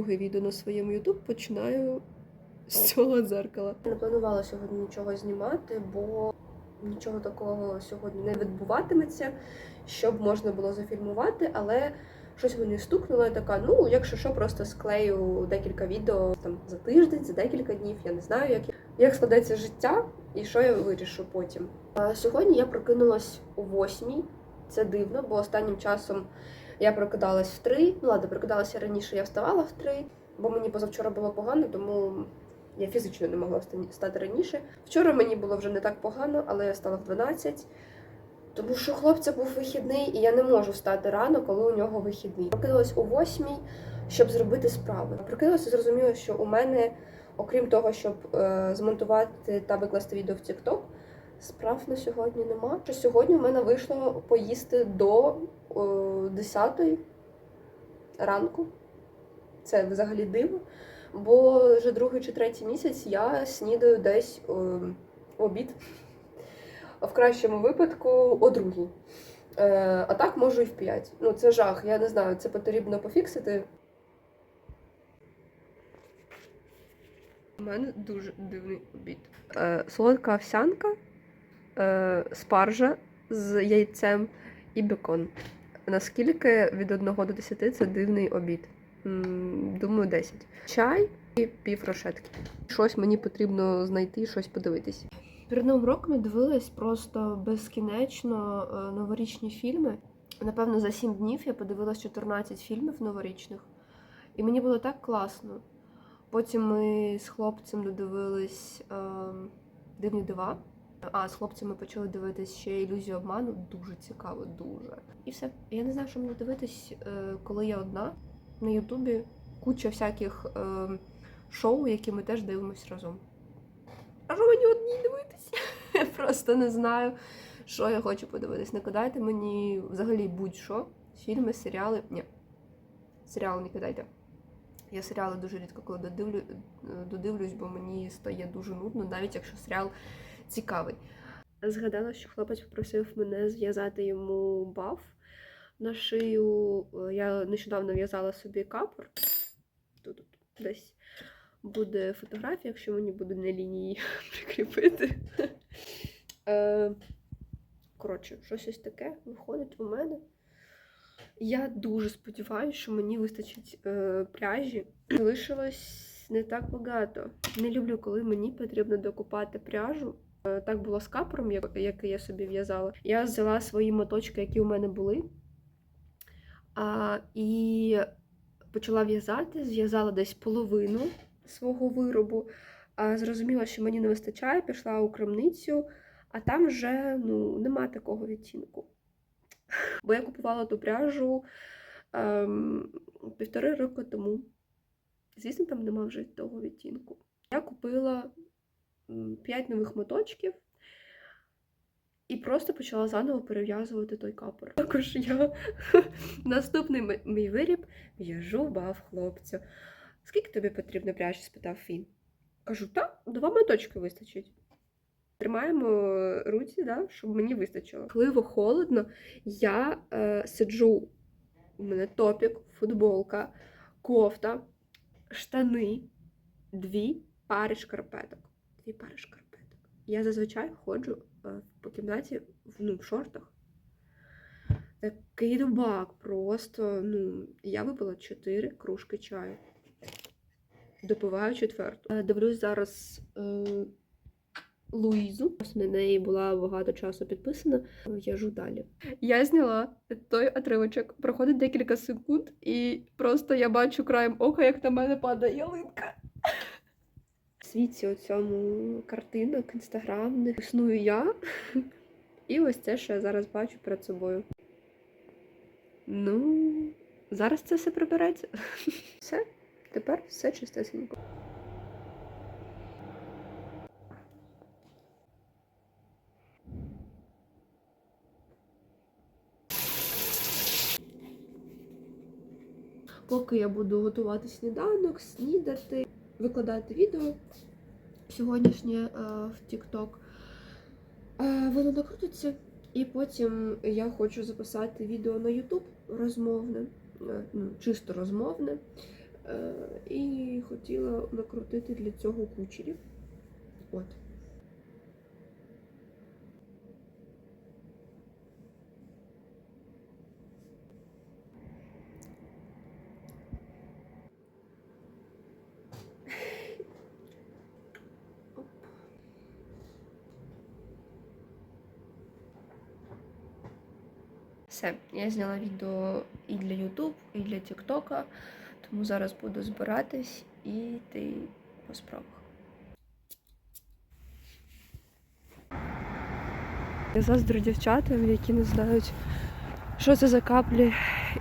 друге відео на своєму YouTube починаю з цього дзеркала. Не планувала сьогодні нічого знімати, бо нічого такого сьогодні не відбуватиметься, щоб можна було зафільмувати, але щось мені стукнуло, я така, ну, якщо що, просто склею декілька відео там за тиждень, за декілька днів, я не знаю, як, як складеться життя і що я вирішу потім. А сьогодні я прокинулась о восьмій. Це дивно, бо останнім часом я прокидалась в три. Ну ладно, прокидалася раніше, я вставала в три, бо мені позавчора було погано, тому я фізично не могла стати раніше. Вчора мені було вже не так погано, але я стала в 12. Тому що хлопця був вихідний, і я не можу встати рано, коли у нього вихідний. Прокинулась о восьмій, щоб зробити справи. Прокинулася і зрозуміла, що у мене, окрім того, щоб е, змонтувати та викласти відео в TikTok, справ на сьогодні нема. Що сьогодні у мене вийшло поїсти до о, 10 ранку. Це взагалі диво. Бо вже другий чи третій місяць я снідаю десь о, обід. В кращому випадку о другій. Е, а так можу і в 5. Ну, це жах. Я не знаю, це потрібно пофіксити. У мене дуже дивний обід. Е, солодка овсянка, е, спаржа з яйцем і бекон. Наскільки від 1 до 10 це дивний обід? Думаю, 10. Чай і пів рошетки. Щось мені потрібно знайти, щось подивитись. Перед новим роком я дивилась просто безкінечно е, новорічні фільми. Напевно, за 7 днів я подивилась 14 фільмів новорічних, і мені було так класно. Потім ми з хлопцем додивились е, Дивні дива. А з хлопцями почали дивитись ще ілюзію обману. Дуже цікаво, дуже. І все. Я не знаю, що мені дивитись, е, коли я одна на Ютубі. Куча всяких е, шоу, які ми теж дивимось разом. А що мені одній дивитись? Я просто не знаю, що я хочу подивитись. Не кидайте мені взагалі будь-що. Фільми, серіали. Ні. Серіали не кидайте. Я серіали дуже рідко коли додивлю, додивлюсь, бо мені стає дуже нудно, навіть якщо серіал цікавий. Згадала, що хлопець попросив мене зв'язати йому баф на шию. Е, Я нещодавно в'язала собі капор. Тут десь буде фотографія, якщо мені буде на лінії прикріпити. Е, Коротше, щось ось таке виходить у мене. Я дуже сподіваюся, що мені вистачить е, пряжі. Залишилось не так багато. Не люблю, коли мені потрібно докупати пряжу. Е, Так було з капром, як- який я собі в'язала. Я взяла свої моточки, які у мене були. І почала в'язати, зв'язала десь половину свого виробу. А, зрозуміла, що мені не вистачає, пішла у крамницю, а там вже ну, нема такого відтінку. Бо я купувала ту пряжу ем, півтори роки тому. Звісно, там нема вже того відтінку. Я купила 5 нових моточків і просто почала заново перев'язувати той капор. Також я наступний мій виріб в'яжу бав хлопцю. Скільки тобі потрібно пряжі? спитав він. Кажу, так, два моточки вистачить. Тримаємо руці, да, щоб мені вистачило. Пливо холодно, я е, сиджу. У мене топік, футболка, кофта, штани, дві пари шкарпеток. Дві пари шкарпеток. Я зазвичай ходжу е, по кімнаті ну, в шортах. Такий дубак, просто, ну, я випила чотири кружки чаю. Допиваю четверту. Е, Дивлюсь зараз е, Луїзу. На неї була багато часу підписана. В'яжу далі. Я зняла той отривочок. Проходить декілька секунд, і просто я бачу краєм ока, як на мене падає ялинка. В світі у цьому картинок інстаграмних існую я. І ось це, що я зараз бачу перед собою. Ну, зараз це все прибереться. Все, тепер все чистесенько. Поки я буду готувати сніданок, снідати, викладати відео сьогоднішнє е, в TikTok, е, воно накрутиться. І потім я хочу записати відео на YouTube розмовне, е, ну, чисто розмовне. І хотіла накрутити для цього кучерів. От. Все, я зняла відео і для YouTube, і для TikTok, тому зараз буду збиратись і йти по справах. Я заздрю дівчатам, які не знають, що це за каплі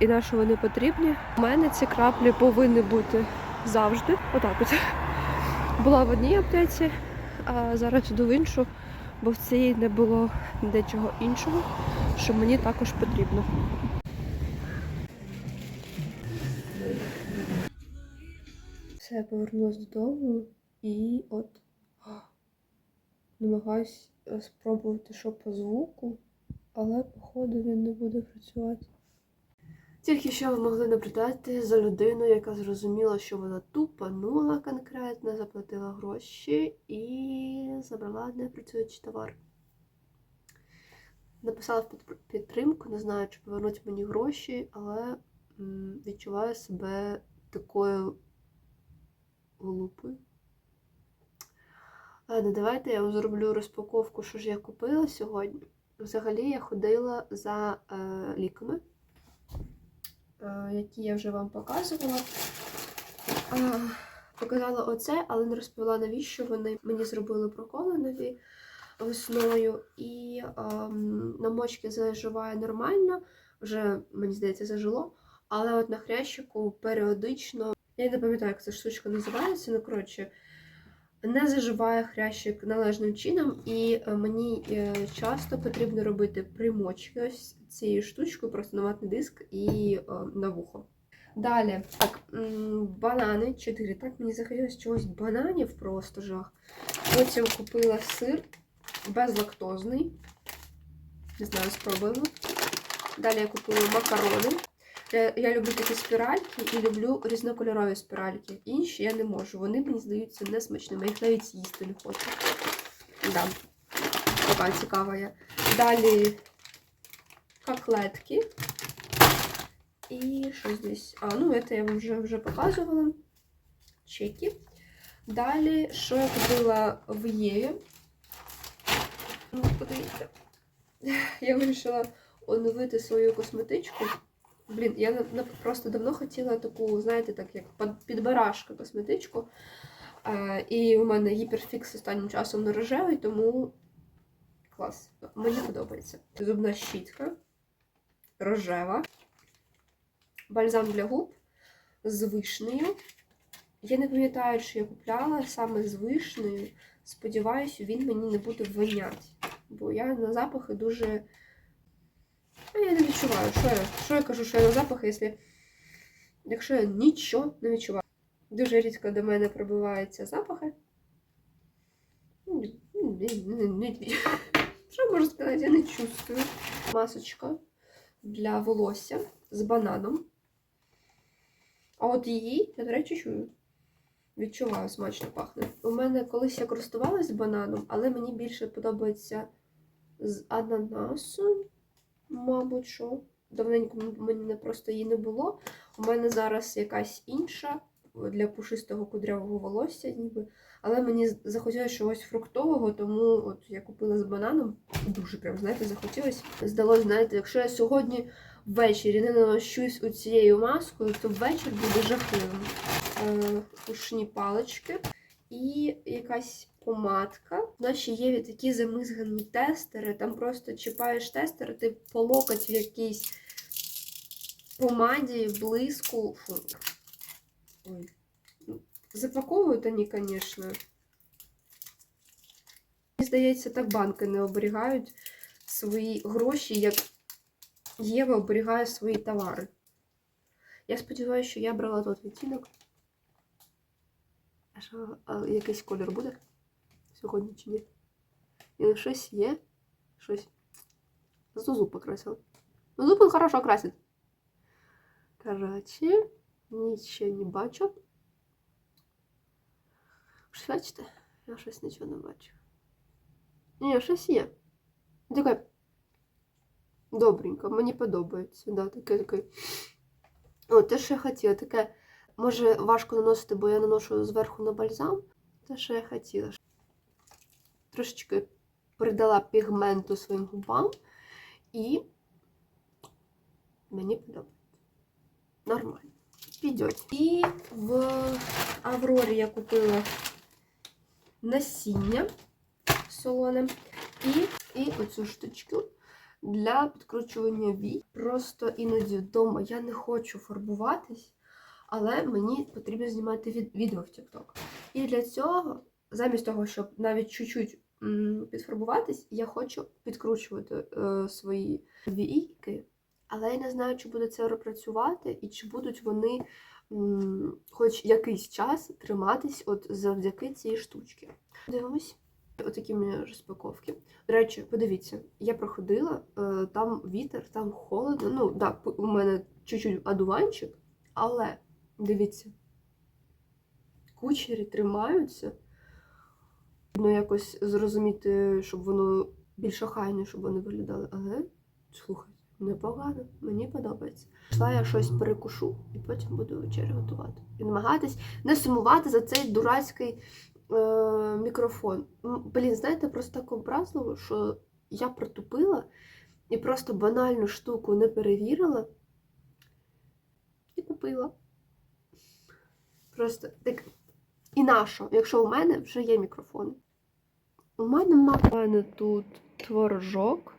і на що вони потрібні. У мене ці краплі повинні бути завжди. Отак от. Була в одній аптеці, а зараз йду в іншу, бо в цій не було дечого іншого, що мені також потрібно. Все, я повернулася додому і от намагаюсь е, спробувати, що по звуку, але походу він не буде працювати. Тільки що ви могли наблюдати за людиною, яка зрозуміла, що вона тупанула конкретно, заплатила гроші і забрала непрацюючий товар. Написала в підтримку, не знаю, чи повернуть мені гроші, але відчуваю себе такою глупою. Ладно, давайте я зроблю розпаковку, що ж я купила сьогодні. Взагалі я ходила за е, ліками, е, які я вже вам показувала. Е, показала оце, але не розповіла, навіщо вони мені зробили проколи нові весною. І ем, на мочки заживає нормально, вже, мені здається, зажило. Але от на хрящику періодично, я не пам'ятаю, як ця штучка називається, ну коротше, не заживає хрящик належним чином, і е, мені е, часто потрібно робити примочки ось цією штучкою, просто на ватний диск і е, на вухо. Далі, так, банани 4. Так, мені захотілося чогось бананів просто жах. Потім купила сир безлактозний. Не знаю, спробуємо. Далі я купила макарони. Я, я люблю такі спіральки і люблю різнокольорові спіральки. Інші я не можу. Вони мені здаються несмачними. Я їх навіть їсти не хочу. Да. Така цікава я. Далі коклетки. І що здесь? А, ну, це я вам вже, вже показувала. Чеки. Далі, що я купила в Єві. Ну, подивіться. Я вирішила оновити свою косметичку. Блін, я на- на- просто давно хотіла таку, знаєте, так як під- підбарашка косметичку. Е, і у мене гіперфікс останнім часом не рожевий, тому клас. Мені подобається. Зубна щітка рожева. Бальзам для губ з вишнею. Я не пам'ятаю, що я купляла саме з вишнею. Сподіваюся, він мені не буде воняти. Бо я на запахи дуже. А я не відчуваю, що я, що я кажу, що я на запахи, якщо, якщо я нічого не відчуваю. Дуже рідко до мене пробиваються запахи. Ну, не- Що можу сказати, я не чувствую. Масочка для волосся з бананом. А от її, я, до речі, чую. Відчуваю, смачно пахне. У мене колись я користувалась бананом, але мені більше подобається з ананасом, мабуть, що. Давненько м- мене просто її не було. У мене зараз якась інша для пушистого кудрявого волосся, ніби. Але мені захотілося чогось фруктового, тому от я купила з бананом. Дуже прям, знаєте, захотілося. Здалося, знаєте, якщо я сьогодні ввечері не наношусь у цією маскою, то вечір буде жахливим. Е, ушні палички і якась помадка. В нашій є такі замизгані тестери. Там просто чіпаєш тестер, ти по локоть в якійсь помаді, блиску. Фу. Ой. Запаковують вони, звісно. Мені здається, так банки не оберігають свої гроші, як Єва оберігає свої товари. Я сподіваюся, що я брала тут відтінок. А якийсь колір буде сьогодні чи ні? І ну, щось є. Щось. Зуб покрасила. Ну, зуб він хорошо красить. Короче, нічого не бачу. Щось бачите? Я щось нічого не бачу. Ні, щось є. Таке добренько, мені подобається. Да, таке, таке. О, те, що я хотіла, таке, може, важко наносити, бо я наношу зверху на бальзам. Те, що я хотіла. Трошечки придала пігменту своїм губам і мені подобається. Нормально. Підуть. І в Аврорі я купила насіння солоне і, і оцю штучку для підкручування вій. Просто іноді вдома я не хочу фарбуватись, але мені потрібно знімати від, відео в TikTok. І для цього, замість того, щоб навіть чуть-чуть підфарбуватись, я хочу підкручувати е, свої війки. Але я не знаю, чи буде це працювати і чи будуть вони хоч якийсь час триматись от завдяки цій штучці. Дивимось. Отакі в мене розпаковки. До речі, подивіться, я проходила, е, там вітер, там холодно. Ну, так, у мене чуть-чуть адуванчик, але дивіться, кучері тримаються. Ну, якось зрозуміти, щоб воно більш охайне, щоб вони виглядали. Але слухайте, непогано, мені подобається. Пішла я щось перекушу і потім буду вечерю готувати. І намагатись не сумувати за цей дурацький е, мікрофон. Блін, знаєте, просто так образливо, що я протупила і просто банальну штуку не перевірила і купила. Просто так. І нащо, якщо у мене вже є мікрофон? У мене У мене тут творожок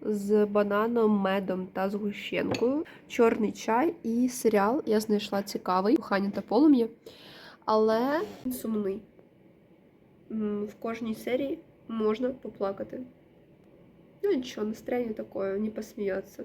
з бананом, медом та згущенкою, чорний чай і серіал. Я знайшла цікавий кохання та полум'я, але він сумний. В кожній серії можна поплакати. Ну нічого, настроєння таке, не посміятися.